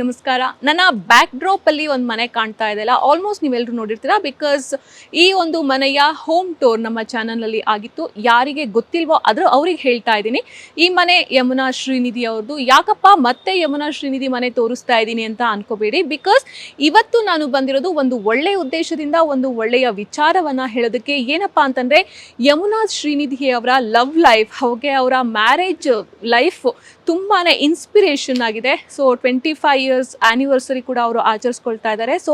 ನಮಸ್ಕಾರ. ನನ್ನ back drop ಅಲ್ಲಿ ಒಂದು ಮನೆ ಕಾಣ್ತಾ ಇದೆಯಲ್ಲ ಆಲ್ಮೋಸ್ಟ್ ನೀವೆಲ್ಲರೂ ನೋಡಿರ್ತೀರಾ ಬಿಕಾಸ್ ಈ ಒಂದು ಮನೆಯ ಹೋಮ್ ಟೂರ್ ನಮ್ಮ ಚಾನಲಲ್ಲಿ ಆಗಿತ್ತು. ಯಾರಿಗೆ ಗೊತ್ತಿಲ್ವೋ ಆದರೂ ಅವ್ರಿಗೆ ಹೇಳ್ತಾ ಇದ್ದೀನಿ. ಈ ಮನೆ ಯಮುನಾ ಶ್ರೀನಿಧಿ ಅವ್ರದ್ದು. ಯಾಕಪ್ಪ ಮತ್ತೆ ಯಮುನಾ ಶ್ರೀನಿಧಿ ಮನೆ ತೋರಿಸ್ತಾ ಇದ್ದೀನಿ ಅಂತ ಅನ್ಕೋಬೇಡಿ. ಬಿಕಾಸ್ ಇವತ್ತು ನಾನು ಬಂದಿರೋದು ಒಂದು ಒಳ್ಳೆಯ ಉದ್ದೇಶದಿಂದ, ಒಂದು ಒಳ್ಳೆಯ ವಿಚಾರವನ್ನ ಹೇಳೋದಕ್ಕೆ. ಏನಪ್ಪಾ ಅಂತಂದ್ರೆ, ಯಮುನಾ ಶ್ರೀನಿಧಿ ಅವರ ಲವ್ ಲೈಫ್ ಹಾಗೆ ಅವರ ಮ್ಯಾರೇಜ್ ಲೈಫ್ ತುಂಬಾನೇ ಇನ್ಸ್ಪಿರೇಷನ್ ಆಗಿದೆ. So twenty five years anniversary ಕೂಡ ಅವರು ಆಚರಿಸ್ಕೊಳ್ತಾ ಇದ್ದಾರೆ ಸೊ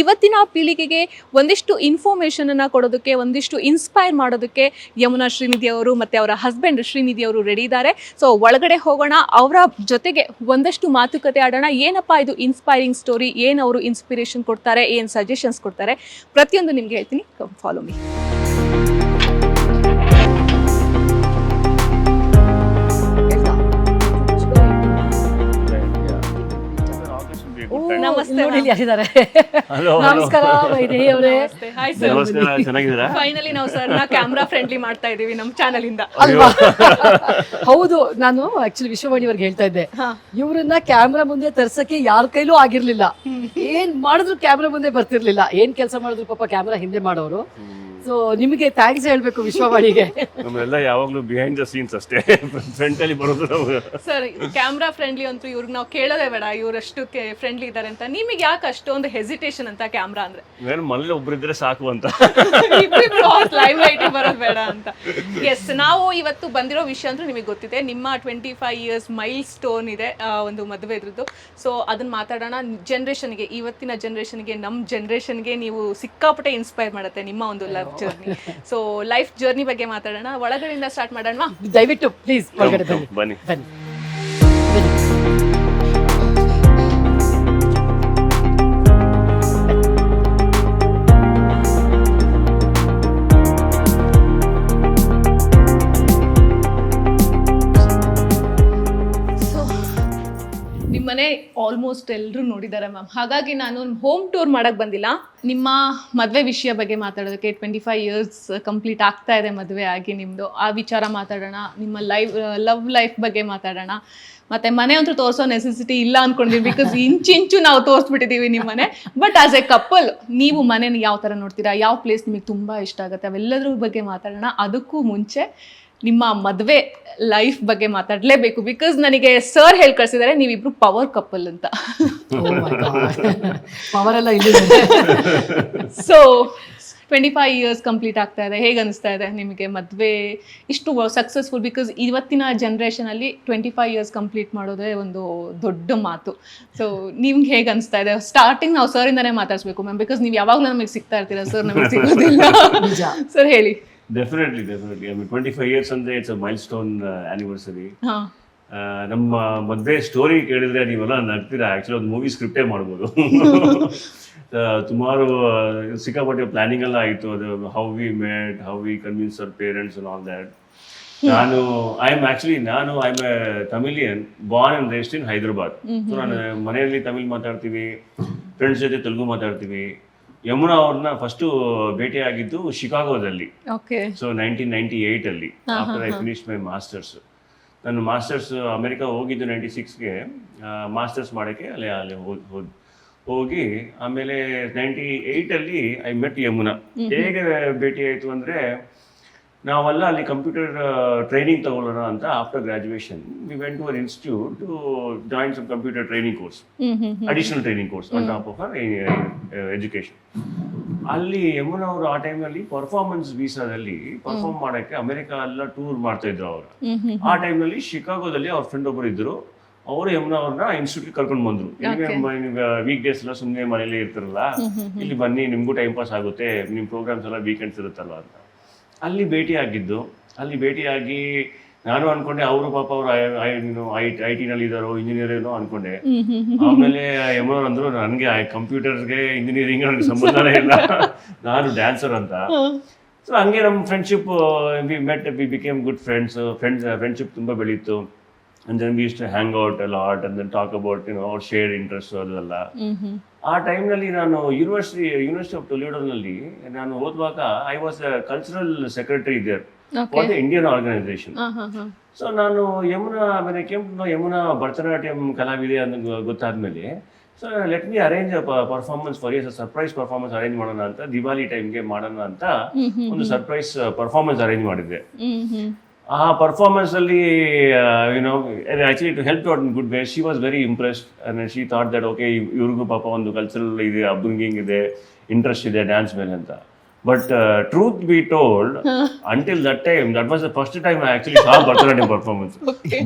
ಇವತ್ತಿನ ಪೀಳಿಗೆಗೆ ಒಂದಿಷ್ಟು ಇನ್ಫಾರ್ಮೇಷನ್ ಅನ್ನ ಕೊಡೋದಕ್ಕೆ, ಒಂದಿಷ್ಟು ಇನ್ಸ್ಪೈರ್ ಮಾಡೋದಕ್ಕೆ ಯಮುನಾ ಶ್ರೀನಿಧಿ ಅವರು ಮತ್ತೆ ಅವರ ಹಸ್ಬೆಂಡ್ ಶ್ರೀನಿಧಿ ಅವರು ರೆಡಿ ಇದ್ದಾರೆ ಸೊ ಒಳಗಡೆ ಹೋಗೋಣ, ಅವರ ಜೊತೆಗೆ ಒಂದಷ್ಟು ಮಾತುಕತೆ ಆಡೋಣ. ಏನಪ್ಪಾ ಇದು ಇನ್ಸ್ಪೈರಿಂಗ್ ಸ್ಟೋರಿ ಏನು ಅವರು ಇನ್ಸ್ಪಿರೇಷನ್ ಕೊಡ್ತಾರೆ? ಏನು ಸಜೆಷನ್ಸ್ ಕೊಡ್ತಾರೆ? ಪ್ರತಿಯೊಂದು ನಿಮ್ಗೆ ಹೇಳ್ತೀನಿ. ಫಾಲೋ ಮೀ ನೋಡಿ ಇಲ್ಲಿ ಯಾರಿದ್ದಾರೆ. ನಮಸ್ಕಾರ ವೈದೇಹಿ ಅವರೇ. ಹಾಯ್ ಸರ್ ನಮಸ್ಕಾರ ಚೆನ್ನಾಗಿದ್ದೀರಾ? ಫೈನಲಿ ನಾವು ಸರ್ನ ಕ್ಯಾಮ್ರಾ ಫ್ರೆಂಡ್ಲಿ ಮಾಡ್ತಾ ಇದೀವಿ ನಮ್ಮ ಚಾನಲ್ ಇಂದ. ಅಲ್ವಾ? ಹೌದು ನಾನು ಆಕ್ಚುಲಿ ವಿಶ್ವವಾಣಿ ಅವ್ರಿಗೆ ಹೇಳ್ತಾ ಇದ್ದೆ. ಇವ್ರನ್ನ ಕ್ಯಾಮ್ರಾ ಮುಂದೆ ತರ್ಸಕ್ಕೆ ಯಾರ ಕೈಲೂ ಆಗಿರ್ಲಿಲ್ಲ. ಏನ್ ಮಾಡಿದ್ರು ಕ್ಯಾಮ್ರಾ ಮುಂದೆ ಬರ್ತಿರ್ಲಿಲ್ಲ. ಏನ್ ಕೆಲಸ ಮಾಡಿದ್ರು ಪಾಪ ಕ್ಯಾಮ್ರಾ ಹಿಂದೆ ಮಾಡೋರು. ಸೊ ನಿಮಗೆ ಥ್ಯಾಂಕ್ಸ್ ಹೇಳ್ಬೇಕು ವಿಶ್ವವಾಣಿಗೆ. ನಮ್ಮೆಲ್ಲ ಯಾವಾಗ್ಲೂ ಬಿಹೈಂಡ್ ದ ಸೀನ್ಸ್ ಅಷ್ಟೇ. ಫ್ರಂಟ್ ಅಲ್ಲಿ ಬರೋದು ನಾವು. ಸರ್ ಕ್ಯಾಮ್ರಾ ಫ್ರೆಂಡ್ಲಿ ಅಂತೂ ಇವ್ರಿಗೆ ನಾವು ಕೇಳೋದೇ ಬೇಡ. ಇವ್ರಷ್ಟು ಫ್ರೆಂಡ್ಲಿ ಇದ್ದಾರೆ ಅಂತ. ನಿಮಗೆ ಯಾಕೆ ಅಷ್ಟೊಂದು ಹೆಸಿಟೇಷನ್ ಅಂತ ಕ್ಯಾಮ್ರಾ ಅಂದ್ರೆ? ಏನು ಮನೇಲಿ ಒಬ್ರು ಇದ್ರೆ ಸಾಕು ಅಂತ. ಲೈವ್ ಲೈಟ್ ಅಂತ ಎಸ್ ನಾವು ಇವತ್ತು ಬಂದಿರೋ ವಿಷಯ ಅಂದ್ರೆ ನಿಮಗೆ ಗೊತ್ತಿದೆ ನಿಮ್ಮ twenty five years milestone ಇದೆ ಆ, ಒಂದು ಮದುವೆ ಇದ್ರದ್ದು. ಸೊ ಅದನ್ನ ಮಾತಾಡೋಣ. ಜನ್ರೇಷನ್ಗೆ ಇವತ್ತಿನ ಜನ್ರೇಷನ್ಗೆ ನಮ್ಮ ಜನ್ರೇಷನ್ಗೆ ನೀವು ಸಿಕ್ಕಾಪಟ್ಟೆ ಇನ್ಸ್ಪೈರ್ ಮಾಡುತ್ತೆ ನಿಮ್ಮ ಒಂದು love journey so life journey ಬಗ್ಗೆ ಮಾತಾಡೋಣ. ಒಳಗಡೆಯಿಂದ ಸ್ಟಾರ್ಟ್ ಮಾಡೋಣ ದಯವಿಟ್ಟು ಪ್ಲೀಸ್ ಒಳಗಡೆ ಬನ್ನಿ. ಬನ್ನಿ. ಬನ್ನಿ. ನಿಮ್ಮನೆ ಆಲ್ಮೋಸ್ಟ್ ಎಲ್ಲರೂ ನೋಡಿದ್ದಾರೆ ಮ್ಯಾಮ್ ಹಾಗಾಗಿ ನಾನು ಹೋಮ್ ಟೂರ್ ಮಾಡಕ್ ಬಂದಿಲ್ಲ. ನಿಮ್ಮ ಮದುವೆ ವಿಷಯ ಬಗ್ಗೆ ಮಾತಾಡೋದಕ್ಕೆ ಟ್ವೆಂಟಿ ಫೈವ್ ಇಯರ್ಸ್ ಕಂಪ್ಲೀಟ್ ಆಗ್ತಾ ಇದೆ ಮದುವೆ ಆಗಿ ನಿಮ್ಮದು ಆ ವಿಚಾರ ಮಾತಾಡೋಣ, ನಿಮ್ಮ ಲೈವ್ ಲವ್ ಲೈಫ್ ಬಗ್ಗೆ ಮಾತಾಡೋಣ. ಮತ್ತೆ ಮನೆ ಅಂತೂ ತೋರಿಸೋ ನೆಸೆಸಿಟಿ ಇಲ್ಲ ಅನ್ಕೊಂಡಿದ್ವಿ ಬಿಕಾಸ್ ಇಂಚಿಂಚು ನಾವು ತೋರಿಸ್ಬಿಟ್ಟಿದ್ದೀವಿ ನಿಮ್ಮ ಮನೆ. ಬಟ್ ಆಸ್ ಎ ಕಪಲ್ ನೀವು ಮನೇನ ಯಾವ ಥರ ನೋಡ್ತೀರಾ? ಯಾವ ಪ್ಲೇಸ್ ನಿಮಗೆ ತುಂಬ ಇಷ್ಟ ಆಗುತ್ತೆ? ಅವೆಲ್ಲದ್ರ ಬಗ್ಗೆ ಮಾತಾಡೋಣ. ಅದಕ್ಕೂ ಮುಂಚೆ ನಿಮ್ಮ ಮದುವೆ ಲೈಫ್ ಬಗ್ಗೆ ಮಾತಾಡಲೇಬೇಕು. ಬಿಕಾಸ್ ನನಗೆ ಸರ್ ಹೇಳಿ ಕಳ್ಸಿದ್ದಾರೆ ನೀವಿಬ್ರು ಪವರ್ ಕಪಲ್ ಅಂತ. ಪವರ್ ಎಲ್ಲ ಇಲ್ಲ so twenty five years complete ಆಗ್ತಾ ಇದೆ. ಹೇಗೆ ಅನಿಸ್ತಾ ಇದೆ ನಿಮಗೆ ಮದುವೆ? ಇಷ್ಟು ಸಕ್ಸಸ್ಫುಲ್ ಬಿಕಾಸ್ ಇವತ್ತಿನ ಜನ್ರೇಷನಲ್ಲಿ ಟ್ವೆಂಟಿ ಫೈವ್ ಇಯರ್ಸ್ ಕಂಪ್ಲೀಟ್ ಮಾಡೋದೇ ಒಂದು ದೊಡ್ಡ ಮಾತು. ಸೊ ನಿಮ್ಗೆ ಹೇಗೆ ಅನಿಸ್ತಾ ಇದೆ? ಸ್ಟಾರ್ಟಿಂಗ್ ನಾವು ಸರ್ ಇಂದಾನೇ ಮಾತಾಡಿಸ್ಬೇಕು ಮ್ಯಾಮ್ ಬಿಕಾಸ್ ನೀವು ಯಾವಾಗಲೂ ನಮಗೆ ಸಿಗ್ತಾ ಇರ್ತೀರಾ? ಸರ್ ನಮಗೆ ಸಿಗೋದಿಲ್ಲ. ಸರ್ ಹೇಳಿ. Definitely definitely I mean twenty five years ಅಂದ್ರೆ it's a milestone anniversary ನಮ್ಮ ಮದುವೆ ಸ್ಟೋರಿ ಕೇಳಿದ್ರೆ ನೀವೆಲ್ಲ ನಗ್ತೀರಾ? ಆಕ್ಚುಲಿ ಒಂದು ಮೂವಿ ಸ್ಕ್ರಿಪ್ಟೇ ಮಾಡ್ಬೋದು. ಸುಮಾರು ಸಿಕ್ಕಾಪಟ್ಟೆ ಪ್ಲಾನಿಂಗ್ ಎಲ್ಲ ಆಯಿತು. ಅದು how we made how we convince our parents all that ನಾನು ಐ ಆಮ್ ಆಕ್ಚುಲಿ ನಾನು I am a Tamilian born and raised in Hyderabad so ನಾನು ಮನೆಯಲ್ಲಿ ತಮಿಳ್ ಮಾತಾಡ್ತೀವಿ ಫ್ರೆಂಡ್ಸ್ ಜೊತೆ ತೆಲುಗು ಮಾತಾಡ್ತೀವಿ. ಯಮುನಾ ಅವ್ರನ್ನ ಫಸ್ಟು ಭೇಟಿಯಾಗಿದ್ದು ಶಿಕಾಗೋದಲ್ಲಿ. ಸೊ ನೈನ್ಟೀನ್ ನೈನ್ಟಿ ಏಟ್ ಅಲ್ಲಿ after I finish my masters ನಾನು ಮಾಸ್ಟರ್ಸ್ ಅಮೆರಿಕ ಹೋಗಿದ್ದು ನೈಂಟಿ ಸಿಕ್ಸ್ಗೆ ಮಾಸ್ಟರ್ಸ್ ಮಾಡೋಕ್ಕೆ ಅಲ್ಲಿ ಅಲ್ಲಿ ಹೋದ್ ಹೋದ್ ಹೋಗಿ ಆಮೇಲೆ ನೈಂಟಿ ಏಯ್ಟಲ್ಲಿ ಐ ಮೆಟ್ ಯಮುನಾ. ಹೇಗೆ ಭೇಟಿ ಆಯಿತು ಅಂದರೆ ನಾವೆಲ್ಲ ಅಲ್ಲಿ ಕಂಪ್ಯೂಟರ್ ಟ್ರೈನಿಂಗ್ ತಗೊಳ್ಳೋಣ ಅಂತ after graduation we went to an institute to join some computer training course additional training course on top of education ಅಲ್ಲಿ ಯಮುನ ಅವರು ಆ ಟೈಮಲ್ಲಿ ಪರ್ಫಾರ್ಮೆನ್ಸ್ ವೀಸಾದಲ್ಲಿ ಪರ್ಫಾರ್ಮ್ ಮಾಡಕ್ಕೆ ಅಮೆರಿಕ ಎಲ್ಲ ಟೂರ್ ಮಾಡ್ತಾ ಇದ್ರು ಅವರು. ಆ ಟೈಮ್ ಆ ಟೈಮ್ನಲ್ಲಿ ಶಿಕಾಗೋದಲ್ಲಿ ಅವ್ರ ಫ್ರೆಂಡ್ ಒಬ್ಬರು ಇದ್ರು. ಅವರು ಯಮುನಾ ಅವ್ರನ್ನ ಇನ್ಸ್ಟಿಟ್ಯೂಟ್ ಕರ್ಕೊಂಡು ಬಂದ್ರು. ವೀಕ್ ಡೇಸ್ ಎಲ್ಲ ಸುಮ್ಮನೆ ಮನೇಲಿ ಇರ್ತಾರಲ್ಲ? ಇಲ್ಲಿ ಬನ್ನಿ ನಿಮ್ಗೂ ಟೈಮ್ ಪಾಸ್ ಆಗುತ್ತೆ. ನಿಮ್ ಪ್ರೋಗ್ರಾಮ್ಸ್ ಎಲ್ಲ ವೀಕೆಂಡ್ಸ್ ಇರುತ್ತಲ್ಲ ಅಂತ. ಅಲ್ಲಿ ಭೇಟಿ ಆಗಿದ್ದು ಅಲ್ಲಿ ಭೇಟಿಯಾಗಿ ನಾನು ಅನ್ಕೊಂಡೆ ಅವರು ಪಾಪ ಅವರು ಐ ಐ ಟಿನಲ್ಲಿ ಇದ್ದಾರೋ ಇಂಜಿನಿಯರ್ ಏನೋ ಅನ್ಕೊಂಡೆ. ಆಮೇಲೆ ಯಮುನವ್ರು ಅಂದ್ರು ನನಗೆ ಕಂಪ್ಯೂಟರ್ಗೆ ಇಂಜಿನಿಯರಿಂಗ್ ನನಗೆ ಸಂಬಂಧನೇ ಇಲ್ಲ. ನಾನು ಡ್ಯಾನ್ಸರ್ ಅಂತ. ಸೊ ಹಂಗೆ ನಮ್ಮ friendship we met we became good friends friends friendship ತುಂಬ ಬೆಳೀತು. And then we used hang out a art and then talk about you know ಅವ್ರ ಶೇರ್ ಇಂಟ್ರೆಸ್ಟ್ ಅದೆಲ್ಲ ಆ ಟೈಮ್ನಲ್ಲಿ ನಾನು ಯೂನಿವರ್ಸಿಟಿ ಯೂನಿವರ್ಸಿಟಿ ಆಫ್ ಟೊಲಿಡೋನಲ್ಲಿ ನಾನು ಓದುವಾಗ I was cultural secretary there for the Indian organization so ನಾನು ಯಮುನಾ ಆಮೇಲೆ ಕೆಂಪು ಯಮುನಾ ಭರತನಾಟ್ಯಂ ಕಲಾವಿದೆ ಅಂತ ಗೊತ್ತಾದ್ಮೇಲೆ so let me arrange performance for us surprise performance arrange ಮಾಡೋಣ ಅಂತ ದಿವಾಲಿ ಟೈಮ್ಗೆ ಮಾಡೋಣ ಅಂತ ಒಂದು ಸರ್ಪ್ರೈಸ್ ಪರ್ಫಾರ್ಮೆನ್ಸ್ ಅರೇಂಜ್ ಮಾಡಿದ್ದೆ. ಆ ಪರ್ಫಾರ್ಮೆನ್ಸ್ ಅಲ್ಲಿ you know actually to help out in good way she was very impressed and she thought that okay ಇವ್ರಿಗೂ ಪಾಪ ಒಂದು ಕಲ್ಚರಲ್ ಇದೆ ಅಬ್ರಿಂಗಿಂಗ್ ಇದೆ ಇಂಟ್ರೆಸ್ಟ್ ಇದೆ ಡ್ಯಾನ್ಸ್ ಮೇಲೆ ಅಂತ. But truth be told until that time that was the first time actually saw Bharatanatyam performance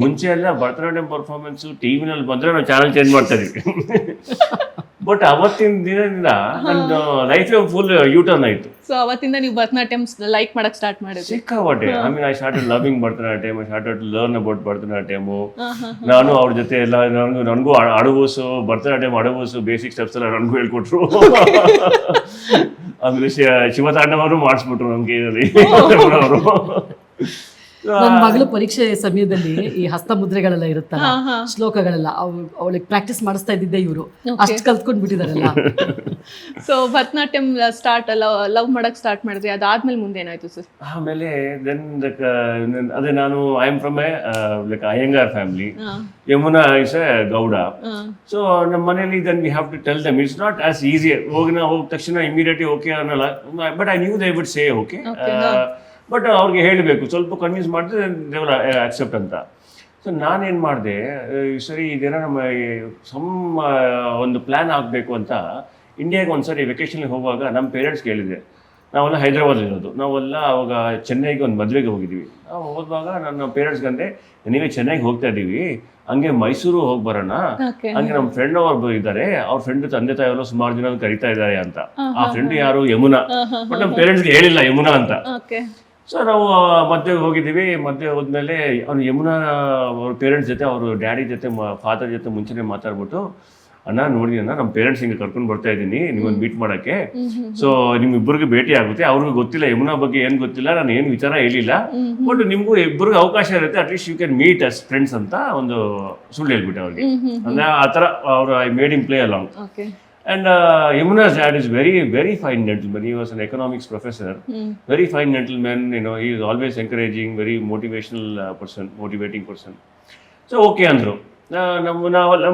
ಮುಂಚೆ ಎಲ್ಲ ಭರತನಾಟ್ಯಂ ಪರ್ಫಾರ್ಮೆನ್ಸ್ ಟಿವಿನಲ್ಲಿ ಬಂದ್ರೆ ನಾವು ಚಾನಲ್ ಚೇಂಜ್ ಮಾಡ್ತಾ ಇದೀವಿ ಬಟ್ ಅವತ್ತಿನ ದಿನದಿಂದ ನನ್ನ ಲೈಫ್ ಫುಲ್ ಯೂಟರ್ನ್ ಆಯ್ತು. ಸೊ ಅವತ್ತಿಂದ ನೀವು ಭರತನಾಟ್ಯಂ ಲೈಕ್ ಮಾಡಕ್ ಸ್ಟಾರ್ಟ್ ಮಾಡಿದ್ರಿ. ಸಿಕ್ಕಾಪಟ್ಟೆ. I mean I started loving Bharatanatyam. I started learn about Bharatanatyam. ನಾನು ಅವ್ರ ಜೊತೆ ಎಲ್ಲ ನನಗೂ ನನಗೂ ಅಡವೋಸು ಭರತನಾಟ್ಯಂ ಅಡವೋಸು ಬೇಸಿಕ್ ಸ್ಟೆಪ್ಸ್ ಎಲ್ಲ ನನಗೂ ಹೇಳ್ಕೊಟ್ರು. ಆಮೇಲೆ ಶಿವತಾಂಡವರು ಮಾಡಿಸ್ಬಿಟ್ರು ನಮ್ಗೆ ಅವರು. ನನ್ನ ಮಗಳು ಪರೀಕ್ಷೆ ಸಮಯದಲ್ಲಿ ಈ ಹಸ್ತ ಮುದ್ರೆಗಳೆಲ್ಲ ಇರುತ್ತಲ್ಲ ಶ್ಲೋಕಗಳೆಲ್ಲ ಅವಳಿಗೆ ಪ್ರಾಕ್ಟೀಸ್ ಮಾಡಿಸ್ತಾ ಇದ್ದಿದ್ದೆ ಇವರು. ಅಷ್ಟು ಕಲ್ತ್ಕೊಂಡ್ ಬಿಟ್ಟಿದಾರಲ್ಲ. ಸೊ ಭರತನಾಟ್ಯಂ ಸ್ಟಾರ್ಟ್ ಲವ್ ಮಾಡಕ್ ಸ್ಟಾರ್ಟ್ ಮಾಡಿದ್ರಿ ಅದಾದ್ಮೇಲೆ ಮುಂದೆ ಏನಾಯ್ತು ಸರ್ ಆಮೇಲೆ ದೆನ್ ಅದೇ ನಾನು I am from a like Iyengar family Yamuna is a Gowda. So ನಮ್ಮ ಮನೇಲಿ then we have to tell them it's not as easy ಹೋಗಿ ನಾ ಹೋದ ತಕ್ಷಣ ಇಮಿಡಿಯೇಟ್ಲಿ ಓಕೆ ಅನ್ನಲ್ಲ but I knew they would say okay but ಅವ್ರಿಗೆ ಹೇಳಬೇಕು ಸ್ವಲ್ಪ ಕನ್ವಿನ್ಸ್ ಮಾಡಿದ್ರೆ ದೇವರ ಆಕ್ಸೆಪ್ಟ್ ಅಂತ. ಸೊ ನಾನೇನು ಮಾಡಿದೆ ಸರಿ ಇದೇನೋ ನಮ್ಮ ಸಮ್ ಒಂದು ಪ್ಲ್ಯಾನ್ ಆಗಬೇಕು ಅಂತ ಇಂಡಿಯಾಗೆ ಒಂದ್ಸರಿ ವೆಕೇಷನ್ಗೆ ಹೋಗುವಾಗ ನಮ್ಮ ಪೇರೆಂಟ್ಸ್ ಕೇಳಿದೆ ನಾವೆಲ್ಲ ಹೈದ್ರಾಬಾದ್ ಇರೋದು. ನಾವೆಲ್ಲ ಅವಾಗ ಚೆನ್ನೈಗೆ ಒಂದು ಮದುವೆಗೆ ಹೋಗಿದ್ವಿ ನಾವು ಹೋದಾಗ ನನ್ನ ಪೇರೆಂಟ್ಸ್ಗೆ ಅಂದೆ ನೀವೇ ಚೆನ್ನೈಗೆ ಹೋಗ್ತಾ ಇದ್ದೀವಿ. ಹಂಗೆ ಮೈಸೂರು ಹೋಗಿ ಬರೋಣ. ಹಂಗೆ ನಮ್ಮ ಫ್ರೆಂಡ್ ಅವ್ರು ಇದ್ದಾರೆ. ಅವ್ರ ಫ್ರೆಂಡ್ ತಂದೆ ತಾಯಿಯವರು ಸುಮಾರು ಜನ ಕರಿತಾ ಇದ್ದಾರೆ ಅಂತ. ಆ ಫ್ರೆಂಡ್ ಯಾರು ಯಮುನಾ? ಬಟ್ ನಮ್ಮ ಪೇರೆಂಟ್ಸ್ಗೆ ಹೇಳಿಲ್ಲ ಯಮುನಾ ಅಂತ. ಸೊ ನಾವು ಮದುವೆಗೆ ಹೋಗಿದ್ದೀವಿ. ಮದುವೆ ಹೋದ್ಮೇಲೆ ಅವ್ನು ಯಮುನಾ ಅವ್ರ ಪೇರೆಂಟ್ಸ್ ಜೊತೆ ಅವರು ಡ್ಯಾಡಿ ಜೊತೆ ಫಾದರ್ ಜೊತೆ ಮುಂಚೆನೆ ಮಾತಾಡ್ಬಿಟ್ಟು ಅಣ್ಣ ನೋಡಿ ಅಣ್ಣ ನಮ್ಮ ಪೇರೆಂಟ್ಸ್ ಹಿಂಗೆ ಕರ್ಕೊಂಡು ಬರ್ತಾ ಇದ್ದೀನಿ. ನಿಮ್ಮನ್ನು ಮೀಟ್ ಮಾಡೋಕ್ಕೆ. ಸೊ ನಿಮ್ಮಿಬ್ಬರಿಗೆ ಭೇಟಿ ಆಗುತ್ತೆ. ಅವ್ರಿಗೂ ಗೊತ್ತಿಲ್ಲ ಯಮುನಾ ಬಗ್ಗೆ ಏನು ಗೊತ್ತಿಲ್ಲ ನಾನು ಏನು ವಿಚಾರ ಹೇಳಿಲ್ಲ. ಬಟ್ ನಿಮಗೂ ಇಬ್ಬರಿಗೆ ಅವಕಾಶ ಇರುತ್ತೆ. At least you can meet us friends ಅಂತ ಒಂದು ಸುಳ್ಳು ಹೇಳ್ಬಿಟ್ಟೆ ಅವ್ರಿಗೆ. ಅಂದ್ರೆ ಆ ಥರ ಅವರು I made in play along okay And uh, Yamuna's dad is very, very fine gentleman. He was an economics professor. mm. Very fine gentleman. You know, he is always encouraging, very motivational uh, person, motivating person. So okay ಅಂದರು ನಮ್ಮ ನಾವೆಲ್ಲ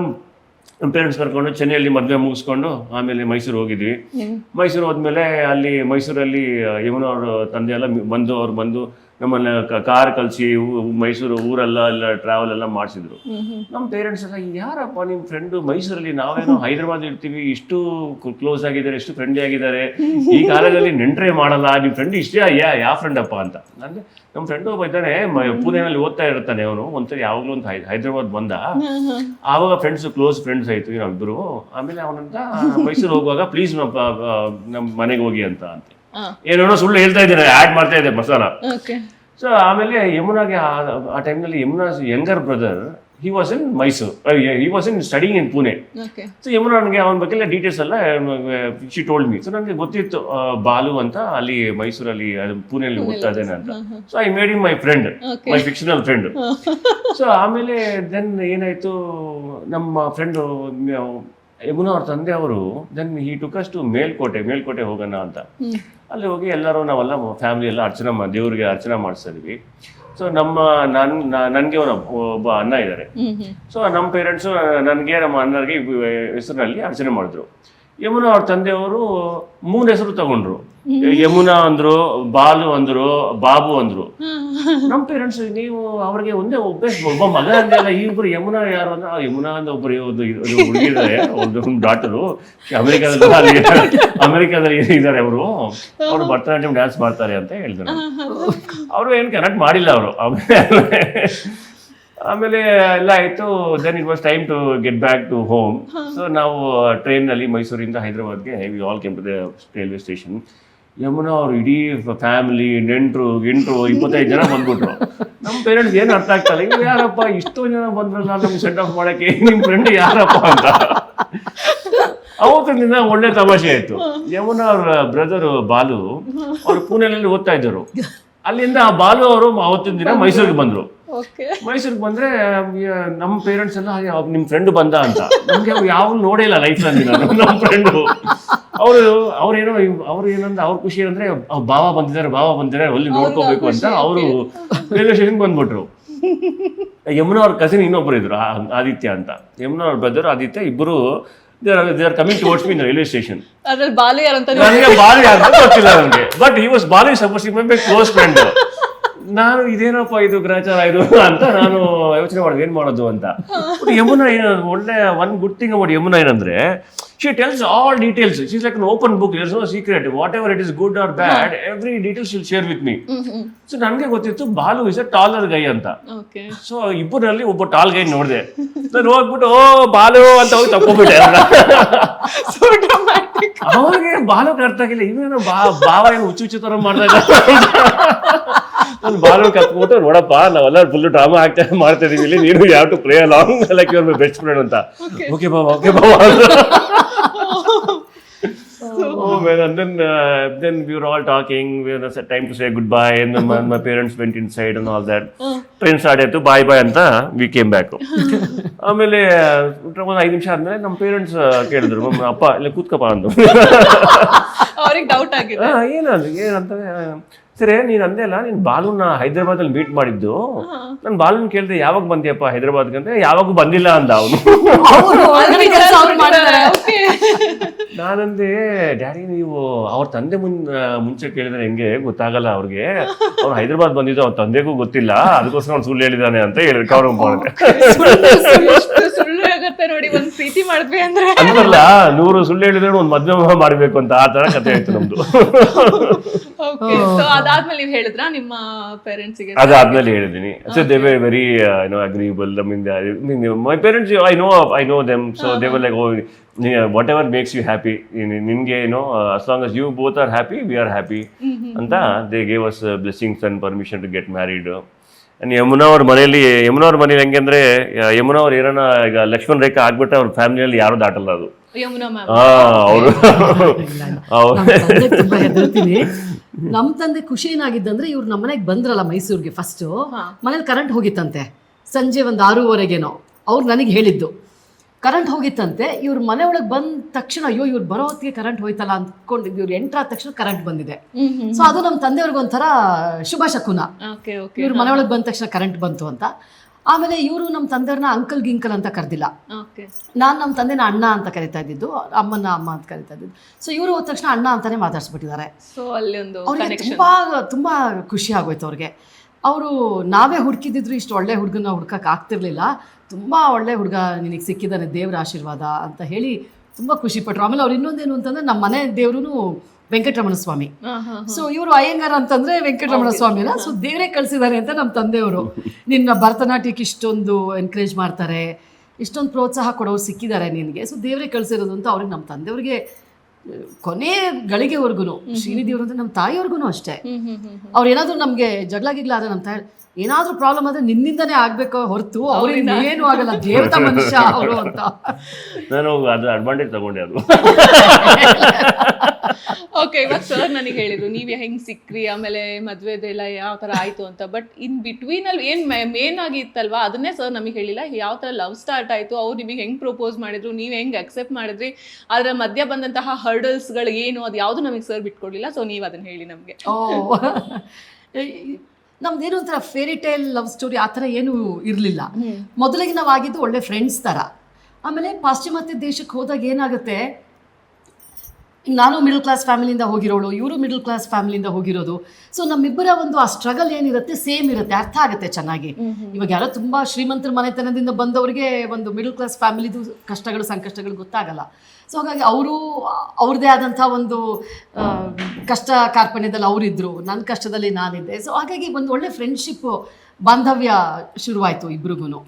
ನಮ್ಮ parents ಕರ್ಕೊಂಡು ಚೆನ್ನೈಯಲ್ಲಿ ಮದುವೆ ಮುಗಿಸ್ಕೊಂಡು ಆಮೇಲೆ ಮೈಸೂರು ಹೋಗಿದ್ವಿ ಮೈಸೂರು ಹೋದ್ಮೇಲೆ ಅಲ್ಲಿ ಮೈಸೂರಲ್ಲಿ ಯಮುನ ಅವರು ತಂದೆ ಎಲ್ಲ ಬಂದು ಅವ್ರು ಬಂದು ನಮ್ಮನ್ನ ಕಾರ್ ಕಲ್ಸಿ ಮೈಸೂರು ಊರೆಲ್ಲ ಎಲ್ಲ ಟ್ರಾವೆಲ್ ಎಲ್ಲ ಮಾಡಿಸಿದ್ರು. ನಮ್ಮ ಪೇರೆಂಟ್ಸ್ ಎಲ್ಲ ಯಾರಪ್ಪ ನಿಮ್ಮ ಫ್ರೆಂಡು ಮೈಸೂರಲ್ಲಿ ನಾವೇನೋ ಹೈದರಾಬಾದ್ ಇರ್ತೀವಿ ಇಷ್ಟು ಕ್ಲೋಸ್ ಆಗಿದ್ದಾರೆ ಎಷ್ಟು ಫ್ರೆಂಡ್ಲಿ ಆಗಿದ್ದಾರೆ ಈ ಕಾಲದಲ್ಲಿ ನೆಂಟ್ರೆ ಮಾಡಲ್ಲ ನಿಮ್ಮ ಫ್ರೆಂಡ್ ಇಷ್ಟೇ ಯಾ ಯಾವ ಫ್ರೆಂಡ್ ಅಪ್ಪ? ಅಂತ. ಅಂದ್ರೆ ನಮ್ಮ ಫ್ರೆಂಡ್ ಒಬ್ಬ ಇದ್ದಾನೆ ಪುಣೆನಲ್ಲಿ ಓದ್ತಾ ಇರ್ತಾನೆ ಅವನು. ಒಂದ್ಸರಿ ಯಾವಾಗಲೂ ಒಂದು ಹೈದರಾಬಾದ್ ಬಂದ. ಆವಾಗ ಫ್ರೆಂಡ್ಸ್ ಕ್ಲೋಸ್ ಫ್ರೆಂಡ್ಸ್ ಆಯ್ತು ನಾವಿಬ್ಬರು ಆಮೇಲೆ ಅವನಂತ ಮೈಸೂರು ಹೋಗುವಾಗ ಪ್ಲೀಸ್ ನಮ್ಮ ಮನೆಗೆ ಹೋಗಿ ಅಂತ ಅಂತ. ಏನೇನೋ ಸುಳ್ಳು ಹೇಳ್ತಾ ಇದ್ದಾರೆ ಆ್ಯಡ್ ಮಾಡ್ತಾ ಇದ್ದೆ ಮಸಾಲ ಸೊ ಆಮೇಲೆ ಯಮುನಾಗೆ ಆ- ಟೈಮ್ನಲ್ಲಿ Yamuna younger brother he was in Mysuru he was in studying in Pune so Yamuna ನನಗೆ ಅವನ ಬಗ್ಗೆ ಡೀಟೇಲ್ಸ್ ಎಲ್ಲ ಶಿ ಟೋಲ್ಡ್ ಮೀ ಸೊ ನನಗೆ ಗೊತ್ತಿತ್ತು ಬಾಲು ಅಂತ ಅಲ್ಲಿ ಮೈಸೂರಲ್ಲಿ ಪುಣೆಯಲ್ಲಿ ಓದ್ತಾ ಇದ್ದೇನೆ ಅಂತ. So I made in my friend. My fictional friend so ಆಮೇಲೆ ದೆನ್ ಏನಾಯ್ತು ನಮ್ಮ ಫ್ರೆಂಡು ಯಮುನಾ ಅವ್ರ ತಂದೆ ಅವರು then he took us to Melkote Melkote ಹೋಗೋಣ ಅಂತ. ಅಲ್ಲಿ ಹೋಗಿ ಎಲ್ಲರೂ ನಾವೆಲ್ಲ ಫ್ಯಾಮಿಲಿ ಎಲ್ಲ ಅರ್ಚನೆ ಮಾಡಿ ದೇವ್ರಿಗೆ ಅರ್ಚನೆ ಮಾಡಿಸ್ತಾ ಇದೀವಿ ಸೊ ನಮ್ಮ ನನ್ ನನಗೆ ಒಬ್ಬ ಅಣ್ಣ ಇದ್ದಾರೆ ಸೊ ನಮ್ಮ ಪೇರೆಂಟ್ಸು ನನಗೆ ನಮ್ಮ ಅಣ್ಣರಿಗೆ ಹೆಸರಿನಲ್ಲಿ ಅರ್ಚನೆ ಮಾಡಿದ್ರು. ಯಮುನಾ ಅವ್ರ ತಂದೆಯವರು ಮೂರು ಹೆಸರು ತಗೊಂಡ್ರು. ಯಮುನಾ ಅಂದ್ರು ಬಾಲು ಅಂದ್ರು ಬಾಬು ಅಂದ್ರು. ನಮ್ಮ ಪೇರೆಂಟ್ಸ್ ನೀವು ಅವ್ರಿಗೆ ಒಂದೇ ಒಬ್ಬ ಒಬ್ಬ ಮಗ ಅಂದಲ್ಲ ಈ ಇಬ್ರು ಯಮುನಾ ಯಾರು ಅಂದ್ರೆ ಯಮುನಾ ಅಂದ ಒಬ್ರು ಒಂದು ಹುಡುಗಿ ಇದ್ದಾರೆ ಒಂದು ಡಾಟರು ಅಮೆರಿಕಾದಲ್ಲಿ ಅಮೆರಿಕಾದಲ್ಲಿ ಇದ್ದಾರೆ ಅವರು. ಅವರು ಭರತನಾಟ್ಯಂ ಡ್ಯಾನ್ಸ್ ಮಾಡ್ತಾರೆ ಅಂತ ಹೇಳಿದ್ರು ಅವರು ಏನು ಕನೆಕ್ಟ್ ಮಾಡಿಲ್ಲ ಅವರು. ಆಮೇಲೆ ಎಲ್ಲ ಆಯಿತು. Then it was time to get back to home so ನಾವು ಟ್ರೈನಲ್ಲಿ ಮೈಸೂರಿಂದ ಹೈದರಾಬಾದ್ಗೆ we all came railway station Yamuna ಅವ್ರು ಇಡೀ ಫ್ಯಾಮಿಲಿ ನೆಂಟರು ಗಿಂಟ್ರು ಇಪ್ಪತ್ತೈದು ಜನ ಬಂದ್ಬಿಟ್ರು. ನಮ್ಮ ಪೇರೆಂಟ್ಸ್ ಏನು ಅರ್ಥ ಆಗ್ತಲ್ಲ ಇಲ್ಲ ಯಾರಪ್ಪ ಇಷ್ಟೊಂದು ಜನ ಬಂದ್ರಲ್ಲ ನಮ್ಗೆ ಸೆಟ್ ಆಫ್ ಮಾಡೋಕ್ಕೆ ನಿಮ್ಮ ಫ್ರೆಂಡ್ ಯಾರಪ್ಪ ಅಂತ. ಅವತ್ತಿನ ದಿನ ಒಳ್ಳೆ ತಮಾಷೆ ಆಯ್ತು. ಯಮುನ ಅವ್ರ ಬ್ರದರ್ ಬಾಲು ಅವರು ಪುಣೆನಲ್ಲಿ ಓದ್ತಾ ಇದ್ದರು. ಅಲ್ಲಿಂದ ಆ ಬಾಲು ಅವರು ಅವತ್ತಿನ ದಿನ ಮೈಸೂರಿಗೆ ಬಂದರು. ಮೈಸೂರಿಗೆ ಬಂದ್ರೆ ನಮ್ಮ ಪೇರೆಂಟ್ಸ್ ಎಲ್ಲ ನಿಮ್ ಫ್ರೆಂಡ್ ಬಂದ ಅಂತ. ನಮ್ಗೆ ಯಾವ ನೋಡೇ ಇಲ್ಲ ಲೈಫ್ನಲ್ಲಿ ನಾನು ನಮ್ಮ ಫ್ರೆಂಡ್ ಅವರು ಅವ್ರೇನೋ ಅವ್ರು ಏನಂದ್ರೆ ಅವ್ರ ಖುಷಿ ಏನಂದ್ರೆ ಬಾವ ಬಂದಿದ್ದಾರೆ ಬಾವ ಬಂದಿದ್ದಾರೆ ಅಲ್ಲಿ ನೋಡ್ಕೋಬೇಕು ಅಂತ ಅವರು ರೈಲ್ವೆ ಸ್ಟೇಷನ್ ಬಂದ್ಬಿಟ್ರು. ಯಮುನಾ ಅವ್ರ ಕಸಿನ್ ಇನ್ನೊಬ್ರು ಇದ್ರು ಆದಿತ್ಯ ಅಂತ. ಯಮುನ ಅವ್ರ ಬ್ರದರ್ ಆದಿತ್ಯ ಇಬ್ಬರು they are coming towards mean railway station ಅದ್ರಲ್ಲಿ ಬಾಲು ಯಾರು ಅಂತ ನನಗೆ ಬಾಲಿ ಅಂತ ಗೊತ್ತಿಲ್ಲ ನನಗೆ. But he was Bali suppose my close friend ನಾನು ಇದೇನಪ್ಪ ಇದು ಗ್ರಾಚಾರ ಇದು ಅಂತ ನಾನು ಯೋಚನೆ ಮಾಡೋದು ಏನು ಮಾಡೋದು ಅಂತ. ಯಮುನಾ ಏನು ಒಳ್ಳೆ one good thing about Yamuna ಏನಂದ್ರೆ she tells all details she's like open book is no secret whatever it is good or bad every details will share with me so ನನಗೆ ಗೊತ್ತಿತ್ತು Balu is a taller guy ಅಂತ. Okay so ಇಬ್ಬರಲ್ಲಿ ಒಬ್ಬ tall ಗೈ ನೋಡಿದೆ. ನಾನು ಹೋಗ್ಬಿಟ್ಟು ಓ ಬಾಲು ಅಂತ ಹೋಗಿ ತಕೊಂಡ್ಬಿಟ್ಟೆ ಅವಾಗ ಬಾಲು ಅರ್ಥ ಆಗಿಲ್ಲ. ಇನ್ನೇನು ಬಾ ಬಾವ ಏನು ಹುಚ್ಚು ಹುಚ್ಚು ತರ ಮಾಡ್ತಾ ಇದ್ದ ನಾನು ಬಾಲ್ ಕತ್ಬಿಟ್ಟು ನೋಡಪ್ಪ ನಾವೆಲ್ಲ ಫುಲ್ ಡ್ರಾಮಾ ಆಗ್ತಾ ಮಾಡ್ತಾ ಇದೀವಿ ಇಲ್ಲಿ ನೀನು ಯಾವ to play along like your my best friend ಅಂತ. ಓಕೆ ಬಾಬಾ ಓಕೆ ಬಾಬಾ Oh man, and then uh, then we were all talking. We were set time to say goodbye, and my, my parents went inside and all that. Train start ಆಯ್ತು bye ಬಾಯ್ ಅಂತ we came back ಆಮೇಲೆ ಒಂದು ಐದು ನಿಮಿಷ ಆದ್ಮೇಲೆ ನಮ್ಮ parents ಕೇಳಿದ್ರು mummy ಅಪ್ಪ ಇಲ್ಲ ಕೂತ್ಕಪ್ಪ ಅಂದ್ರು. ಅವ್ರಿಗೆ ಡೌಟ್ ಆಗಿದೆ. ಏನಂದ್ರೆ ಏನಂತ ಸರಿ ನೀನ್ ಅಂದೆ ಅಲ್ಲ ನೀನ್ ಬಾಲುನ ಹೈದ್ರಾಬಾದ್ ಅಲ್ಲಿ ಮೀಟ್ ಮಾಡಿದ್ದು ನಾನು ಬಾಲುನ್ ಕೇಳಿದೆ ಯಾವಾಗ ಬಂದಿಯಪ್ಪ ಹೈದರಾಬಾದ್ಗೆ ಅಂದ್ರೆ ಯಾವಾಗೂ ಬಂದಿಲ್ಲ ಅಂದ ಅವನು. ನಾನಂದೆ ಡ್ಯಾಡಿ ನೀವು ಅವ್ರ ತಂದೆ ಮುನ್ ಮುಂಚೆ ಕೇಳಿದ್ರೆ ಹೆಂಗೆ? ಗೊತ್ತಾಗಲ್ಲ ಅವ್ರಿಗೆ. ಅವ್ರು ಹೈದ್ರಾಬಾದ್ ಬಂದಿದ್ದು ಅವ್ರ ತಂದೆಗೂ ಗೊತ್ತಿಲ್ಲ. ಅದಕ್ಕೋಸ್ಕರ ಅವ್ನು ಸುಳ್ಳು ಹೇಳಿದಾನೆ ಅಂತ ಹೇಳಿ ಕವರ್ ಮಾಡಿದೆ ಎಷ್ಟು ಸುಳ್ಳು ಆಗುತ್ತೆ ನೋಡಿ ಒಂದ್ ಪ್ರೀತಿ ಮಾಡಿದ್ವಿ ಅಂದ್ರೆ ಅಂದ್ರಲ್ಲ ನೂರು ಸುಳ್ಳು ಹೇಳಿದ್ರೆ ಒಂದು ಮದ್ವೆ ಮಾಡ್ಬೇಕು ಅಂತ ಆ ತರ ಕಥೆ ಆಯ್ತು ನಮ್ದು. ಓಕೆ ಸೊ ಅದಾದ್ಮೇಲೆ ನೀವು ಹೇಳಿದ್ರ? ನಿಮ್ಮ ಪೇರೆಂಟ್ಸ್ಗೆ? ಅದಾದ್ಮೇಲೆ ಹೇಳಿದೀನಿ. So they were very no agreeable I mean my parents I know I know them so they were like whatever makes you happy ನಿನ್ಗೆ ಏನೋ as long as you both are happy we are happy ಅಂತ they gave us blessings and permission to get married Yamuna ಅವ್ರ ಮನೆಯಲ್ಲಿ ಯಮುನಾ ಅವ್ರ ಮನೇಲಿ ಹೆಂಗೆ ಅಂದ್ರೆ ಯಮುನಾ ಅವ್ರು ಏನಾರ ಈಗ ಲಕ್ಷ್ಮಣ್ ರೇಖಾ ಆಗ್ಬಿಟ್ರೆ ಅವ್ರ ಫ್ಯಾಮಿಲಿಯಲ್ಲಿ ಯಾರು ದಾಟಲ್ಲ ಅದು. ಯಮುನಾ ಮ್ಯಾಮ್. ಹಾ ಅವರು. ನಮ್ ತಂದೆ ಖುಷಿ ಏನಾಗಿದ್ದಂದ್ರೆ ಇವ್ರು ನಮ್ಮ ಮನೆಗೆ ಬಂದ್ರಲ್ಲ ಮೈಸೂರಿಗೆ ಫಸ್ಟ್ ಮನೇಲಿ ಕರೆಂಟ್ ಹೋಗಿತ್ತಂತೆ. ಸಂಜೆ ಒಂದ್ ಆರೂವರೆಗೇನೋ. ಅವ್ರು ನನಗೆ ಹೇಳಿದ್ದು. ಕರೆಂಟ್ ಹೋಗಿತ್ತಂತೆ ಇವ್ರ ಮನೆ ಒಳಗೆ ಬಂದ ತಕ್ಷಣ ಅಯ್ಯೋ ಇವ್ರು ಬರೋ ಹೊತ್ತಿಗೆ ಕರೆಂಟ್ ಹೋಯ್ತಲ್ಲ ಅಂದ್ಕೊಂಡು ಇವ್ರು ಎಂಟ್ರ್ ಆದ ತಕ್ಷಣ ಕರೆಂಟ್ ಬಂದಿದೆ. ಸೊ ಅದು ನಮ್ಮ ತಂದೆಯವ್ರಿಗೆ ಒಂಥರ ಶುಭ ಶಕುನ. ಇವ್ರ ಮನೆ ಒಳಗೆ ಬಂದ ತಕ್ಷಣ ಕರೆಂಟ್ ಬಂತು ಅಂತ. ಆಮೇಲೆ ಇವರು ನಮ್ಮ ತಂದೆಯವ್ರನ್ನ ಅಂಕಲ್ ಗಿಂಕಲ್ ಅಂತ ಕರೆದಿಲ್ಲ. ನಾನು ನಮ್ಮ ತಂದೆನ ಅಣ್ಣ ಅಂತ ಕರಿತಾ ಇದ್ದಿದ್ದು ಅಮ್ಮನ ಅಮ್ಮ ಅಂತ ಕರಿತಾ ಇದ್ದಿದ್ದು. ಸೊ ಇವರು ಹೋದ ತಕ್ಷಣ ಅಣ್ಣ ಅಂತಾನೆ ಮಾತಾಡ್ಸ್ಬಿಟ್ಟಿದ್ದಾರೆ. ಸೊ ಅಲ್ಲಿ ಒಂದು ಅವ್ರಿಗೆ ತುಂಬ ತುಂಬಾ ತುಂಬಾ ಖುಷಿ ಆಗೋಯ್ತು ಅವ್ರಿಗೆ. ಅವರು ನಾವೇ ಹುಡುಕಿದಿದ್ರು ಇಷ್ಟು ಒಳ್ಳೆ ಹುಡುಗನ ಹುಡ್ಕಕ್ಕೆ ಆಗ್ತಿರ್ಲಿಲ್ಲ. ತುಂಬಾ ಒಳ್ಳೆ ಹುಡುಗ ನಿನಗೆ ಸಿಕ್ಕಿದ್ದಾನೆ ದೇವರ ಆಶೀರ್ವಾದ ಅಂತ ಹೇಳಿ ತುಂಬಾ ಖುಷಿ ಪಟ್ರು. ಆಮೇಲೆ ಅವ್ರು ಇನ್ನೊಂದೇನು ಅಂತಂದ್ರೆ ನಮ್ಮ ಮನೆ ದೇವ್ರೂ ವೆಂಕಟರಮಣ ಸ್ವಾಮಿ. ಸೊ ಇವರು ಅಯ್ಯಂಗಾರ ಅಂತಂದ್ರೆ ವೆಂಕಟರಮಣ ಸ್ವಾಮಿನ. ಸೊ ದೇವರೇ ಕಳಿಸಿದ್ದಾರೆ ಅಂತ ನಮ್ಮ ತಂದೆಯವರು. ನಿನ್ನ ಭರತನಾಟ್ಯಕ್ಕೆ ಇಷ್ಟೊಂದು ಎನ್ಕರೇಜ್ ಮಾಡ್ತಾರೆ ಇಷ್ಟೊಂದು ಪ್ರೋತ್ಸಾಹ ಕೊಡೋರು ಸಿಕ್ಕಿದ್ದಾರೆ ನಿನಗೆ. ಸೊ ದೇವರೇ ಕಳಿಸಿರೋದು ಅಂತ ಅವ್ರಿಗೆ ನಮ್ಮ ತಂದೆಯವ್ರಿಗೆ ಕೊನೆ ಗಳಿಗೆವರೆಗೂ ಶ್ರೀನಿಧಿಯವರು ಅಂದ್ರೆ ನಮ್ಮ ತಾಯಿಯವ್ರಿಗೂ ಅಷ್ಟೇ. ಅವ್ರು ಏನಾದರೂ ನಮಗೆ ಜಗಳ ಗಿಗ್ಲ ಆದ್ರೆ ನಮ್ಮ ತಾಯಿ ಏನಾದ್ರೂ ಪ್ರಾಬ್ಲಮ್ ಆದ್ರೆ ನಿನ್ನಿಂದನೇ ಆಗ್ಬೇಕು ಹೊರತು ಅವರಿಂದ. ಏನು ಆಗಲ್ಲ. ದೇವತಾ ಮನುಷ್ಯ ಅವರು ಅಂತ. ನಾನು ಅದು ಅಡ್ವಾಂಟೇಜ್ ತಗೊಂಡೆ ಅದು. ಓಕೆ ಇವಾಗ ಸರ್ ನನಗೆ ಹೇಳಿದ್ರು ನೀವು ಹೆಂಗ್ ಸಿಕ್ರಿ? ಆಮೇಲೆ ಮದ್ವೆದೆಲ್ಲ ಯಾವ ತರ ಆಯ್ತು ಅಂತ. ಬಟ್ ಇನ್ ಬಿಟ್ವೀನ್ ಅಲ್ಲಿ ಏನ್ ಮೇನ್ ಆಗಿ ಇತ್ತಲ್ವಾ? ಅದನ್ನೇ ಸರ್ ನಮಗೆ ಹೇಳಿಲ್ಲ. ಯಾವ ತರ ಲವ್ ಸ್ಟಾರ್ಟ್ ಆಯ್ತು? ಅವ್ರು ನಿಮಗೆ ಹೆಂಗ್ ಪ್ರಪೋಸ್ ಮಾಡಿದ್ರು? ನೀವು ಹೆಂಗ್ ಅಕ್ಸೆಪ್ಟ್ ಮಾಡಿದ್ರಿ? ಅದ್ರ ಮಧ್ಯ ಬಂದಂತಹ ಹರ್ಡಲ್ಸ್ಗಳು ಏನು? ಅದು ಯಾವುದು ನಮಗೆ ಸರ್ ಬಿಟ್ಕೊಡ್ಲಿಲ್ಲ. ಸೊ ನೀವು ಅದನ್ನ ಹೇಳಿ ನಮ್ಗೆ. ಓ ನಮ್ದೇನು ಒಂಥರ ಫೇರಿ ಟೈಲ್ ಲವ್ ಸ್ಟೋರಿ ಆ ಥರ ಏನೂ ಇರಲಿಲ್ಲ. ಮೊದಲಿಗೆ ನಾವು ಆಗಿದ್ದು ಒಳ್ಳೆ ಫ್ರೆಂಡ್ಸ್ ಥರ ಆಮೇಲೆ ಪಾಶ್ಚಿಮಾತ್ಯ ದೇಶಕ್ಕೆ ಹೋದಾಗ ಏನಾಗುತ್ತೆ? ನಾನು ಮಿಡಲ್ ಕ್ಲಾಸ್ ಫ್ಯಾಮಿಲಿಯಿಂದ ಹೋಗಿರೋಳು ಇವರು ಮಿಡಲ್ ಕ್ಲಾಸ್ ಫ್ಯಾಮಿಲಿಯಿಂದ ಹೋಗಿರೋದು. ಸೊ ನಮ್ಮಿಬ್ಬರ ಒಂದು ಆ ಸ್ಟ್ರಗಲ್ ಏನಿರುತ್ತೆ ಸೇಮ್ ಇರುತ್ತೆ ಅರ್ಥ ಆಗುತ್ತೆ ಚೆನ್ನಾಗಿ. ಇವಾಗ ಯಾರೋ ತುಂಬ ಶ್ರೀಮಂತರ ಮನೆತನದಿಂದ ಬಂದವರಿಗೆ ಒಂದು ಮಿಡಲ್ ಕ್ಲಾಸ್ ಫ್ಯಾಮಿಲಿದು ಕಷ್ಟಗಳು ಸಂಕಷ್ಟಗಳು ಗೊತ್ತಾಗಲ್ಲ. ಸೊ ಹಾಗಾಗಿ ಅವರು ಅವ್ರದ್ದೇ ಆದಂಥ ಒಂದು ಕಷ್ಟ ಕಾರ್ಪಣ್ಯದಲ್ಲಿ ಅವರಿದ್ದರು ನನ್ನ ಕಷ್ಟದಲ್ಲಿ ನಾನಿದ್ದೆ. ಸೊ ಹಾಗಾಗಿ ಒಂದು ಒಳ್ಳೆ ಫ್ರೆಂಡ್ಶಿಪ್ಪು ಬಾಂಧವ್ಯ ಶುರುವಾಯಿತು ಇಬ್ರಿಗೂ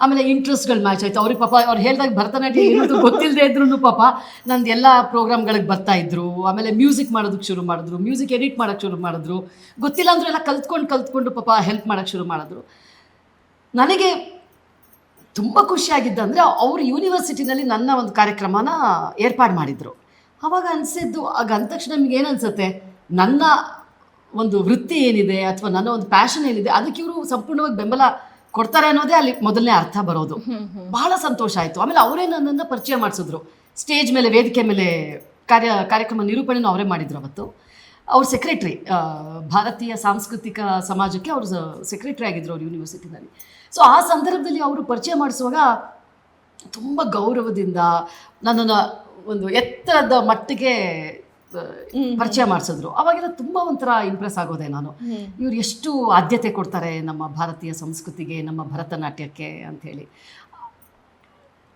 ಆಮೇಲೆ ಇಂಟ್ರೆಸ್ಟ್ಗಳು ಮ್ಯಾಚ್ ಆಯ್ತು. ಅವ್ರಿಗೆ ಪಾಪ ಅವ್ರು ಹೇಳಿದಾಗ ಭರತನಾಟ್ಯ ಇರೋದು ಗೊತ್ತಿಲ್ಲದೆ ಇದ್ರು ಪಾಪ ನಂದು ಎಲ್ಲ ಪ್ರೋಗ್ರಾಮ್ಗಳಿಗೆ ಬರ್ತಾ ಇದ್ರು. ಆಮೇಲೆ ಮ್ಯೂಸಿಕ್ ಮಾಡೋದಕ್ಕೆ ಶುರು ಮಾಡಿದ್ರು. ಮ್ಯೂಸಿಕ್ ಎಡಿಟ್ ಮಾಡೋಕ್ಕೆ ಶುರು ಮಾಡಿದ್ರು. ಗೊತ್ತಿಲ್ಲ ಅಂದ್ರೆ ಎಲ್ಲ ಕಲ್ತ್ಕೊಂಡು ಕಲ್ತ್ಕೊಂಡು ಪಾಪ ಹೆಲ್ಪ್ ಮಾಡೋಕ್ಕೆ ಶುರು ಮಾಡಿದ್ರು. ನನಗೆ ತುಂಬ ಖುಷಿಯಾಗಿದ್ದಂದರೆ ಅವರು ಯೂನಿವರ್ಸಿಟಿನಲ್ಲಿ ನನ್ನ ಒಂದು ಕಾರ್ಯಕ್ರಮನ ಏರ್ಪಾಡು ಮಾಡಿದರು. ಆವಾಗ ಅನಿಸಿದ್ದು, ಆಗ ಅಂದ ತಕ್ಷಣ ನಮಗೆ ಏನು ಅನಿಸುತ್ತೆ? ನನ್ನ ಒಂದು ವೃತ್ತಿ ಏನಿದೆ ಅಥವಾ ನನ್ನ ಒಂದು ಪ್ಯಾಷನ್ ಏನಿದೆ, ಅದಕ್ಕೆ ಇವರು ಸಂಪೂರ್ಣವಾಗಿ ಬೆಂಬಲ ಕೊಡ್ತಾರೆ ಅನ್ನೋದೇ ಅಲ್ಲಿ ಮೊದಲನೇ ಅರ್ಥ ಬರೋದು. ಬಹಳ ಸಂತೋಷ ಆಯಿತು. ಆಮೇಲೆ ಅವರೇ ನನ್ನನ್ನು ಪರಿಚಯ ಮಾಡಿಸಿದ್ರು. ಸ್ಟೇಜ್ ಮೇಲೆ ವೇದಿಕೆ ಮೇಲೆ ಕಾರ್ಯ ಕಾರ್ಯಕ್ರಮ ನಿರೂಪಣೆನೂ ಅವರೇ ಮಾಡಿದ್ರು ಅವತ್ತು. ಅವ್ರ ಸೆಕ್ರೆಟ್ರಿ ಭಾರತೀಯ ಸಾಂಸ್ಕೃತಿಕ ಸಮಾಜಕ್ಕೆ ಅವರು ಸೆಕ್ರೆಟ್ರಿ ಆಗಿದ್ರು ಅವ್ರ ಯೂನಿವರ್ಸಿಟಿನಲ್ಲಿ ಸೊ ಆ ಸಂದರ್ಭದಲ್ಲಿ ಅವರು ಪರಿಚಯ ಮಾಡಿಸುವಾಗ ತುಂಬ ಗೌರವದಿಂದ ನನ್ನನ್ನು ಒಂದು ಎತ್ತರದ ಮಟ್ಟಿಗೆ ಪರಿಚಯ ಮಾಡಿಸಿದ್ರು. ಅವಾಗೆಲ್ಲ ತುಂಬ ಒಂಥರ ಇಂಪ್ರೆಸ್ ಆಗೋದೆ ನಾನು. ಇವ್ರು ಎಷ್ಟು ಆದ್ಯತೆ ಕೊಡ್ತಾರೆ ನಮ್ಮ ಭಾರತೀಯ ಸಂಸ್ಕೃತಿಗೆ ನಮ್ಮ ಭರತನಾಟ್ಯಕ್ಕೆ ಅಂಥೇಳಿ.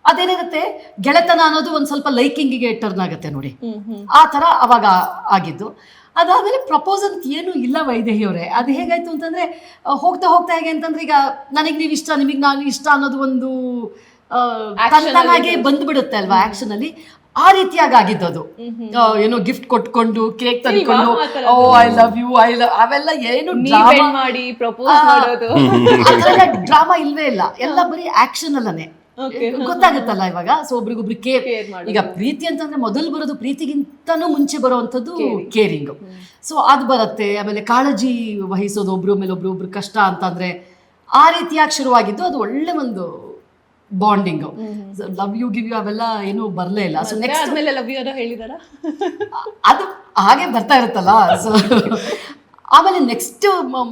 ಅದೇನಿರುತ್ತೆ ಗೆಳೆತನ ಅನ್ನೋದು ಒಂದು ಸ್ವಲ್ಪ ಲೈಕಿಂಗಿಗೆ ಟರ್ನ್ ಆಗುತ್ತೆ ನೋಡಿ. ಆ ಥರ ಅವಾಗ ಆಗಿದ್ದು. ಅದಾದಮೇಲೆ ಅಂತ ಏನು ಇಲ್ಲ ವೈದೇಹಿಯವರೇ. ಅದು ಹೇಗಾಯ್ತು ಅಂತಂದ್ರೆ ಹೋಗ್ತಾ ಹೋಗ್ತಾ ಹೇಗೆ ಅಂತಂದ್ರೆ ಈಗ ನನಗೆ ನೀವು ಇಷ್ಟ ನಿಮಗೆ ನಾನು ಇಷ್ಟ ಅನ್ನೋದು ಒಂದು ತನ್ನಾಗೆ ಬಂದ್ಬಿಡುತ್ತೆ ಅಲ್ವಾ ಆಕ್ಷನ್ ಅಲ್ಲಿ. ಆ ರೀತಿಯಾಗಿ ಆಗಿದ್ದು ಅದು ಏನೋ ಗಿಫ್ಟ್ ಕೊಟ್ಕೊಂಡು ಕೇಕ್ ತಂದ್ಕೊಂಡು. ಓ I love you I love ಅವೆಲ್ಲ ಏನು ಮಾಡಿ ಡ್ರಾಮಾ ಇಲ್ವೇ ಇಲ್ಲ. ಎಲ್ಲ ಬರೀ ಆಕ್ಷನ್ ಅಲ್ಲನೆ. ಗೊತ್ತಾಗುತ್ತಲ್ಲ ಇವಾಗ? ಸೊ ಒಬ್ರಿಗೊಬ್ರು ಕೇರ್ ಈಗ ಪ್ರೀತಿ ಅಂತಂದ್ರೆ ಮೊದಲು ಬರೋದು ಪ್ರೀತಿಗಿಂತನೂ ಮುಂಚೆ ಬರುವಂಥದ್ದು ಕೇರಿಂಗ್ ಸೊ ಅದು ಬರುತ್ತೆ. ಆಮೇಲೆ ಕಾಳಜಿ ವಹಿಸೋದು ಒಬ್ರು ಮೇಲೆ ಒಬ್ರು ಒಬ್ರು ಕಷ್ಟ ಅಂತಂದ್ರೆ ಆ ರೀತಿಯಾಗಿ ಶುರುವಾಗಿದ್ದು ಅದು ಒಳ್ಳೆ ಒಂದು bonding love you give you ಅವೆಲ್ಲ ಏನು ಬರಲೇ ಇಲ್ಲ. ಸೊ ನೆಕ್ಸ್ಟ್ ಆದ್ಮೇಲೆ ಲವ್ ಯು ಹೇಳಿದಾರ? ಅದು ಹಾಗೆ ಬರ್ತಾ ಇರುತ್ತಲ್ಲ? ಸೊ ಆಮೇಲೆ ನೆಕ್ಸ್ಟ್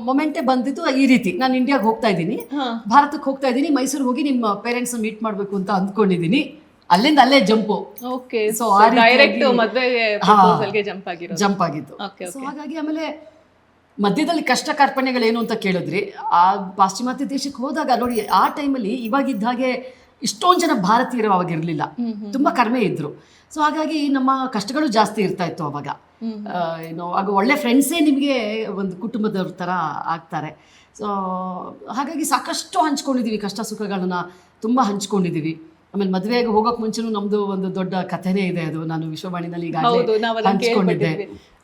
ಮೊಮೆಂಟೇ ಬಂದಿದ್ದು ಈ ರೀತಿ. ನಾನು ಇಂಡಿಯಾಗೆ ಹೋಗ್ತಾ ಇದ್ದೀನಿ. ಭಾರತಕ್ಕೆ ಹೋಗ್ತಾ ಇದ್ದೀನಿ. ಮೈಸೂರು ಹೋಗಿ ನಿಮ್ಮ ಪೇರೆಂಟ್ಸ್ ಮೀಟ್ ಮಾಡಬೇಕು ಅಂತ ಅಂದ್ಕೊಂಡಿದ್ದೀನಿ. ಅಲ್ಲಿಂದ ಅಲ್ಲೇ ಜಂಪು ಓಕೆ ಸೊ ಡೈರೆಕ್ಟ್ ಮದುವೆಗೆ ಜಂಪ್ ಆಗಿರೋದು. ಜಂಪ್ ಆಗಿತ್ತು. ಸೊ ಹಾಗಾಗಿ ಆಮೇಲೆ ಮಧ್ಯದಲ್ಲಿ ಕಷ್ಟ ಕಾರ್ಪಣ್ಯಗಳೇನು ಅಂತ ಕೇಳಿದ್ರಿ. ಆ ಪಾಶ್ಚಿಮಾತ್ಯ ದೇಶಕ್ಕೆ ಹೋದಾಗ ನೋಡಿ ಆ ಟೈಮಲ್ಲಿ ಇವಾಗಿದ್ದ ಹಾಗೆ ಇಷ್ಟೊಂದು ಜನ ಭಾರತೀಯರು ಅವಾಗಿರಲಿಲ್ಲ. ತುಂಬ ಕಡಿಮೆ ಇದ್ರು. ಸೊ ಹಾಗಾಗಿ ನಮ್ಮ ಕಷ್ಟಗಳು ಜಾಸ್ತಿ ಇರ್ತಾ ಇತ್ತು ಅವಾಗ. ಏನು ಆಗ ಒಳ್ಳೆ ಫ್ರೆಂಡ್ಸೇ ನಿಮಗೆ ಒಂದು ಕುಟುಂಬದವ್ರ ಥರ ಆಗ್ತಾರೆ. ಸೊ ಹಾಗಾಗಿ ಸಾಕಷ್ಟು ಹಂಚ್ಕೊಂಡಿದ್ದೀವಿ ಕಷ್ಟ ಸುಖಗಳನ್ನ ತುಂಬ ಹಂಚ್ಕೊಂಡಿದ್ದೀವಿ ಆಮೇಲೆ ಮದುವೆಗೆ ಹೋಗೋಕ್ ಮುಂಚೆನೂ ನಮ್ದು ಒಂದು ದೊಡ್ಡ ಕಥೆನೇ ಇದೆ ಅದು. ನಾನು ವಿಶ್ವವಾಣಿನಲ್ಲಿ ಹೌದು ಈಗಾಗಲೇ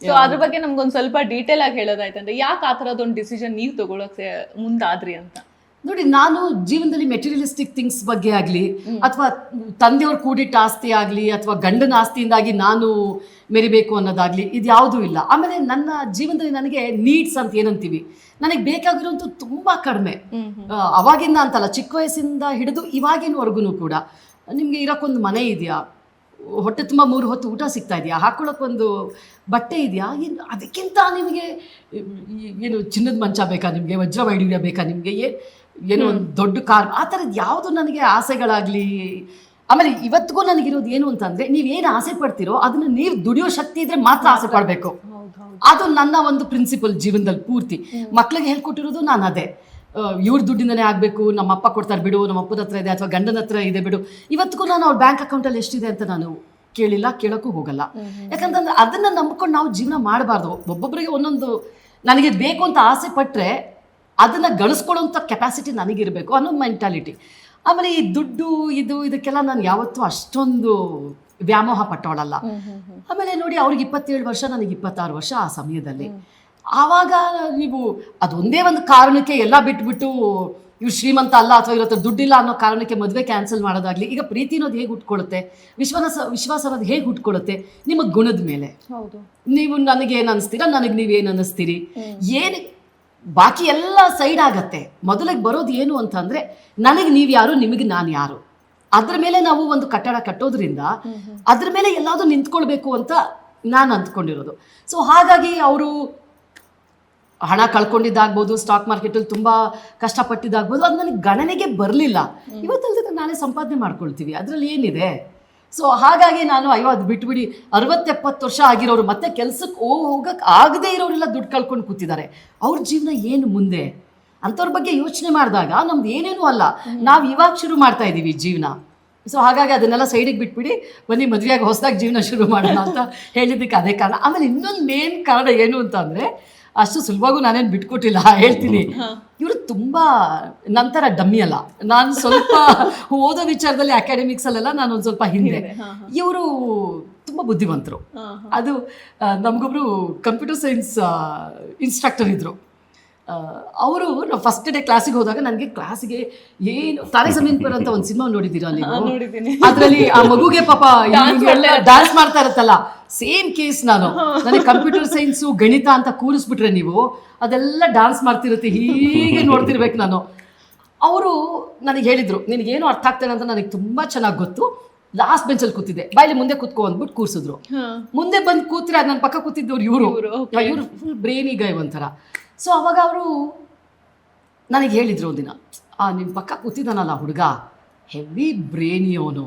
ಸೊ ಅದ್ರ ಬಗ್ಗೆ ನಮ್ಗೊಂದು ಸ್ವಲ್ಪ ಡೀಟೇಲ್ ಆಗಿ ಹೇಳೋದಾಯ್ತಂದ್ರೆ ಯಾಕೆ ಆ ತರದೊಂದು ಡಿಸಿಷನ್ ನೀವು ತಗೊಳಕ್ ಮುಂದಾದ್ರಿ ಅಂತ? ನೋಡಿ ನಾನು ಜೀವನದಲ್ಲಿ ಮೆಟೀರಿಯಲಿಸ್ಟಿಕ್ ಥಿಂಗ್ಸ್ ಬಗ್ಗೆ ಆಗಲಿ ಅಥವಾ ತಂದೆಯವ್ರ ಕೂಡಿಟ್ಟ ಆಸ್ತಿ ಆಗಲಿ ಅಥವಾ ಗಂಡನ ಆಸ್ತಿಯಿಂದಾಗಿ ನಾನು ಮೆರಿಬೇಕು ಅನ್ನೋದಾಗ್ಲಿ ಇದು ಯಾವುದೂ ಇಲ್ಲ. ಆಮೇಲೆ ನನ್ನ ಜೀವನದಲ್ಲಿ ನನಗೆ ನೀಡ್ಸ್ ಅಂತ ಏನಂತೀವಿ? ನನಗೆ ಬೇಕಾಗಿರೋಂಥ ತುಂಬ ಕಡಿಮೆ. ಅವಾಗಿಂದ ಅಂತಲ್ಲ ಚಿಕ್ಕ ವಯಸ್ಸಿಂದ ಹಿಡಿದು ಇವಾಗಿನವರೆಗೂ ಕೂಡ. ನಿಮಗೆ ಇರೋಕ್ಕೊಂದು ಮನೆ ಇದೆಯಾ? ಹೊಟ್ಟೆ ತುಂಬ ಮೂರು ಹೊತ್ತು ಊಟ ಸಿಗ್ತಾ ಇದೆಯಾ? ಹಾಕೊಳ್ಳೋಕ್ಕೊಂದು ಬಟ್ಟೆ ಇದೆಯಾ? ಏನು ಅದಕ್ಕಿಂತ ನಿಮಗೆ ಏನು ಚಿನ್ನದ ಮಂಚ ಬೇಕಾ ನಿಮಗೆ? ವಜ್ರ ವೈಢೂರ್ಯ ಬೇಕಾ ನಿಮಗೆ? ಏ ಏನೋ ಒಂದು ದೊಡ್ಡ ಕಾರ್ ಆ ಥರದ್ದು ಯಾವುದು ನನಗೆ ಆಸೆಗಳಾಗಲಿ? ಆಮೇಲೆ ಇವತ್ತಿಗೂ ನನಗಿರೋದು ಏನು ಅಂತಂದರೆ ಏನು ಆಸೆ ಪಡ್ತೀರೋ ಅದನ್ನ ನೀವು ದುಡಿಯೋ ಶಕ್ತಿ ಇದ್ರೆ ಮಾತ್ರ ಆಸೆ ಪಡಬೇಕು. ಅದು ನನ್ನ ಒಂದು ಪ್ರಿನ್ಸಿಪಲ್ ಜೀವನದಲ್ಲಿ ಪೂರ್ತಿ. ಮಕ್ಳಿಗೆ ಹೇಳ್ಕೊಟ್ಟಿರೋದು ನಾನು ಅದೇ. ಇವ್ರ ದುಡ್ಡಿಂದನೇ ಆಗಬೇಕು ನಮ್ಮ ಅಪ್ಪ ಕೊಡ್ತಾರೆ ಬಿಡು ನಮ್ಮ ಅಪ್ಪನ ಹತ್ರ ಇದೆ ಅಥವಾ ಗಂಡನ ಹತ್ರ ಇದೆ ಬಿಡು. ಇವತ್ತಿಗೂ ನಾನು ಅವ್ರ ಬ್ಯಾಂಕ್ ಅಕೌಂಟಲ್ಲಿ ಎಷ್ಟಿದೆ ಅಂತ ನಾನು ಕೇಳಿಲ್ಲ ಕೇಳೋಕ್ಕೂ ಹೋಗಲ್ಲ. ಯಾಕಂತಂದ್ರೆ ಅದನ್ನ ನಂಬ್ಕೊಂಡು ನಾವು ಜೀವನ ಮಾಡಬಾರ್ದು. ಒಬ್ಬೊಬ್ಬರಿಗೆ ಒಂದೊಂದು ನನಗೆ ಬೇಕು ಅಂತ ಆಸೆ ಪಟ್ಟರೆ ಅದನ್ನ ಗಳಿಸ್ಕೊಳ್ಳೋಂಥ ಕೆಪಾಸಿಟಿ ನನಗಿರಬೇಕು ಅನ್ನೋ ಮೆಂಟಾಲಿಟಿ ಆಮೇಲೆ ಈ ದುಡ್ಡು ಇದು ಇದಕ್ಕೆಲ್ಲ ನಾನು ಯಾವತ್ತೂ ಅಷ್ಟೊಂದು ವ್ಯಾಮೋಹ ಪಟ್ಟವಳಲ್ಲ ಆಮೇಲೆ ನೋಡಿ ಅವ್ರಿಗೆ ಇಪ್ಪತ್ತೇಳು ವರ್ಷ ನನಗೆ ಇಪ್ಪತ್ತಾರು ವರ್ಷ ಆ ಸಮಯದಲ್ಲಿ. ಆವಾಗ ನೀವು ಅದೊಂದೇ ಒಂದು ಕಾರಣಕ್ಕೆ ಎಲ್ಲ ಬಿಟ್ಬಿಟ್ಟು ಇವ್ರು ಶ್ರೀಮಂತ ಅಲ್ಲ ಅಥವಾ ಇವ್ರ ಹತ್ರ ದುಡ್ಡಿಲ್ಲ ಅನ್ನೋ ಕಾರಣಕ್ಕೆ ಮದುವೆ ಕ್ಯಾನ್ಸಲ್ ಮಾಡೋದಾಗ್ಲಿ ಈಗ ಪ್ರೀತಿ ಅನ್ನೋದು ಹೇಗೆ ಹುಟ್ಕೊಳ್ಳುತ್ತೆ ವಿಶ್ವಾಸ ವಿಶ್ವಾಸ ಅನ್ನೋದು ಹೇಗೆ ಹುಟ್ಕೊಳ್ಳುತ್ತೆ ನಿಮ್ಮ ಗುಣದ ಮೇಲೆ. ಹೌದು. ನೀವು ನನಗೆ ಏನು ಅನಿಸ್ತೀರಾ? ನನಗೆ ನೀವೇನು ಅನ್ನಿಸ್ತೀರಿ ಏನು ಬಾಕಿ ಎಲ್ಲ ಸೈಡ್ ಆಗತ್ತೆ. ಮೊದಲಿಗೆ ಬರೋದು ಏನು ಅಂತಂದ್ರೆ ನನಗೆ ನೀವು ಯಾರು ನಿಮಗೆ ನಾನು ಯಾರು. ಅದ್ರ ಮೇಲೆ ನಾವು ಒಂದು ಕಟ್ಟಡ ಕಟ್ಟೋದ್ರಿಂದ ಅದ್ರ ಮೇಲೆ ಎಲ್ಲಾದರೂ ನಿಂತ್ಕೊಳ್ಬೇಕು ಅಂತ ನಾನು ಅಂದ್ಕೊಂಡಿರೋದು ಸೊ ಹಾಗಾಗಿ ಅವರು ಹಣ ಕಳ್ಕೊಂಡಿದ್ದಾಗ್ಬೋದು ಸ್ಟಾಕ್ ಮಾರ್ಕೆಟಲ್ಲಿ ತುಂಬಾ ಕಷ್ಟಪಟ್ಟಿದ್ದಾಗ್ಬೋದು ಅದು ನನಗೆ ಗಣನೆಗೆ ಬರಲಿಲ್ಲ. ಇವತ್ತಲ್ಲದೆ ನಾಳೆ ಸಂಪಾದನೆ ಮಾಡ್ಕೊಳ್ತೀವಿ. ಅದರಲ್ಲಿ ಏನಿದೆ? ಸೊ ಹಾಗಾಗಿ ನಾನು ಅಯ್ಯೋ ಅದು ಬಿಟ್ಬಿಡಿ ಅರವತ್ತೆಪ್ಪತ್ತು ವರ್ಷ ಆಗಿರೋರು ಮತ್ತೆ ಕೆಲ್ಸಕ್ಕೆ ಹೋಗಿ ಹೋಗಕ್ಕೆ ಆಗದೇ ಇರೋರೆಲ್ಲ ದುಡ್ಡು ಕಳ್ಕೊಂಡು ಕೂತಿದ್ದಾರೆ. ಅವ್ರ ಜೀವನ ಏನು ಮುಂದೆ? ಅಂಥವ್ರ ಬಗ್ಗೆ ಯೋಚನೆ ಮಾಡಿದಾಗ ನಮ್ದು ಏನೇನೂ ಅಲ್ಲ. ನಾವು ಇವಾಗ ಶುರು ಮಾಡ್ತಾ ಇದ್ದೀವಿ ಜೀವನ. ಸೊ ಹಾಗಾಗಿ ಅದನ್ನೆಲ್ಲ ಸೈಡಿಗೆ ಬಿಟ್ಬಿಡಿ ಬನ್ನಿ ಮದುವೆಯಾಗಿ ಹೊಸದಾಗಿ ಜೀವನ ಶುರು ಮಾಡೋಣ ಅಂತ ಹೇಳಿದ್ದಕ್ಕೆ ಅದೇ ಕಾರಣ. ಆಮೇಲೆ ಇನ್ನೊಂದು ಮೇನ್ ಕಾರಣ ಏನು ಅಂತ ಅಂದರೆ ಅಷ್ಟು ಸುಲಭವಾಗೂ ನಾನೇನು ಬಿಟ್ಕೊಟ್ಟಿಲ್ಲ ಹೇಳ್ತೀನಿ. ಇವರು ತುಂಬ ನಂತರ ಡಮ್ಮಿ ಅಲ್ಲ. ನಾನು ಸ್ವಲ್ಪ ಓದೋ ವಿಚಾರದಲ್ಲಿ ಅಕಾಡೆಮಿಕ್ಸ್ ಅಲ್ಲೆಲ್ಲ ನಾನು ಒಂದು ಸ್ವಲ್ಪ ಹಿಂದೆ. ಇವರು ತುಂಬ ಬುದ್ಧಿವಂತರು. ಅದು ನಮಗೊಬ್ರು ಕಂಪ್ಯೂಟರ್ ಸೈನ್ಸ್ ಇನ್ಸ್ಟ್ರಕ್ಟರ್ ಇದ್ರು. ಅವರು ನಾವು ಫಸ್ಟ್ ಡೇ ಕ್ಲಾಸಿಗೆ ಹೋದಾಗ ನನಗೆ ಕ್ಲಾಸಿಗೆ ಏನು ತಾರೆ ಸಮೀನ್ ಪರ್ ಅಂತ ಒಂದು ಸಿನಿಮಾ ನೋಡಿದ್ದೀರಾ ಅಲ್ಲಿ ಅದರಲ್ಲಿ ಆ ಮಗುಗೆ ಪಾಪ ಡ್ಯಾನ್ಸ್ ಮಾಡ್ತಾ ಇರುತ್ತಲ್ಲ ಸೇಮ್ ಕೇಸ್ ನಾನು. ನನಗೆ ಕಂಪ್ಯೂಟರ್ ಸೈನ್ಸು ಗಣಿತ ಅಂತ ಕೂರಿಸ್ಬಿಟ್ರೆ ನೀವು ಅದೆಲ್ಲ ಡಾನ್ಸ್ ಮಾಡ್ತಿರುತ್ತೆ ಹೀಗೆ ನೋಡ್ತಿರ್ಬೇಕು ನಾನು. ಅವರು ನನಗೆ ಹೇಳಿದ್ರು ನಿನಗೇನು ಅರ್ಥ ಆಗ್ತಾನೆ ಅಂತ ನನಗೆ ತುಂಬ ಚೆನ್ನಾಗಿ ಗೊತ್ತು. ಲಾಸ್ಟ್ ಬೆಂಚಲ್ಲಿ ಕೂತಿದ್ದೆ. ಬಾಯಲ್ಲಿ ಮುಂದೆ ಕೂತ್ಕೊ ಅಂದ್ಬಿಟ್ಟು ಕೂರಿಸಿದ್ರು. ಮುಂದೆ ಬಂದು ಕೂತಿರ ನನ್ನ ಪಕ್ಕ ಕೂತಿದ್ದವ್ರು ಇವರು. ಇವರು ಫುಲ್ ಬ್ರೇನಿ ಗೈ ಒಂಥರ. ಸೊ ಅವಾಗ ಅವರು ನನಗೆ ಹೇಳಿದ್ರು ಒಂದಿನ ಆ ನಿಮ್ಮ ಪಕ್ಕ ಕೂತಿದ್ದಾನಲ್ಲ ಹುಡುಗ ಹೆವಿ ಬ್ರೇನಿ ಅವನು.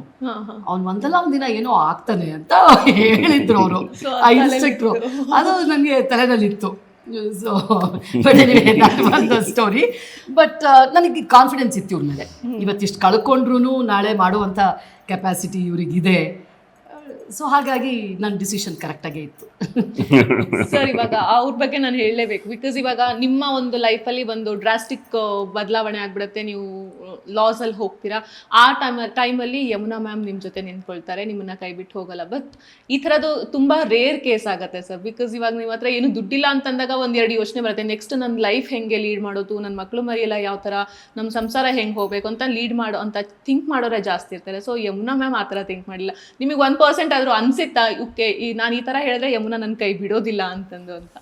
ಅವ್ನು ಒಂದಲ್ಲ ಒಂದಿನ ಏನೋ ಆಗ್ತಾನೆ ಅಂತ ಹೇಳಿದ್ರು ಅವರು. ಆ ಇನ್ಸ್ಟ್ರಕ್ಟ್ರು ಅದು ನನಗೆ ತಲೆನಲ್ಲಿತ್ತು. ಸೊ ಬಟ್ ಸ್ಟೋರಿ ಬಟ್ ನನಗೆ ಕಾನ್ಫಿಡೆನ್ಸ್ ಇತ್ತು ಇವ್ರ ಮೇಲೆ. ಇವತ್ತಿಷ್ಟು ಕಳ್ಕೊಂಡ್ರು ನಾಳೆ ಮಾಡುವಂಥ ಕೆಪಾಸಿಟಿ ಇವ್ರಿಗಿದೆ. ಸೊ ಹಾಗಾಗಿ ನನ್ನ ಡಿಸಿಷನ್ ಕರೆಕ್ಟಾಗೇ ಇತ್ತು. ಸರ್ ಇವಾಗ ಅವ್ರ ಬಗ್ಗೆ ನಾನು ಹೇಳಲೇಬೇಕು. ಬಿಕಾಸ್ ಇವಾಗ ನಿಮ್ಮ ಒಂದು ಲೈಫಲ್ಲಿ ಒಂದು ಡ್ರಾಸ್ಟಿಕ್ ಬದಲಾವಣೆ ಆಗ್ಬಿಡುತ್ತೆ. ನೀವು ಲಾಸ್ ಅಲ್ಲಿ ಹೋಗ್ತೀರಾ? ಆ ಟೈಮ್ ಟೈಮಲ್ಲಿ ಯಮುನಾ ಮ್ಯಾಮ್ ನಿಮ್ಮ ಜೊತೆ ನಿಂತ್ಕೊಳ್ತಾರೆ, ನಿಮ್ಮನ್ನ ಕೈ ಬಿಟ್ಟು ಹೋಗಲ್ಲ. ಬಟ್ ಈ ಥರದ್ದು ತುಂಬಾ ರೇರ್ ಕೇಸ್ ಆಗುತ್ತೆ ಸರ್ ಬಿಕಾಸ್ ಇವಾಗ ನಿಮ್ಮ ಹತ್ರ ಏನು ದುಡ್ಡಿಲ್ಲ ಅಂತಂದಾಗ ಒಂದೆರಡು ಯೋಚನೆ ಬರುತ್ತೆ. ನೆಕ್ಸ್ಟ್ ನನ್ನ ಲೈಫ್ ಹೆಂಗೆ ಲೀಡ್ ಮಾಡೋದು? ನನ್ನ ಮಕ್ಕಳು ಮರಿಯೆಲ್ಲ ಯಾವ ಥರ? ನಮ್ಮ ಸಂಸಾರ ಹೆಂಗೆ ಹೋಗ್ಬೇಕು ಅಂತ ಲೀಡ್ ಮಾಡೋ ಅಂತ ಥಿಂಕ್ ಮಾಡೋರೇ ಜಾಸ್ತಿ ಇರ್ತಾರೆ. ಸೊ ಯಮುನಾ ಮ್ಯಾಮ್ ಆ ಥರ ಥಿಂಕ್ ಮಾಡಿಲ್ಲ. ನಿಮಗೆ ಒನ್ ಪರ್ಸೆಂಟ್ ಆದರೂ ಅನ್ಸಿತ್ತಾ? ಓಕೆ ಈ ನಾನು ಈ ಥರ ಹೇಳಿದ್ರೆ ಯಮುನಾ ನನ್ನ ಕೈ ಬಿಡೋದಿಲ್ಲ ಅಂತಂದು ಅಂತ.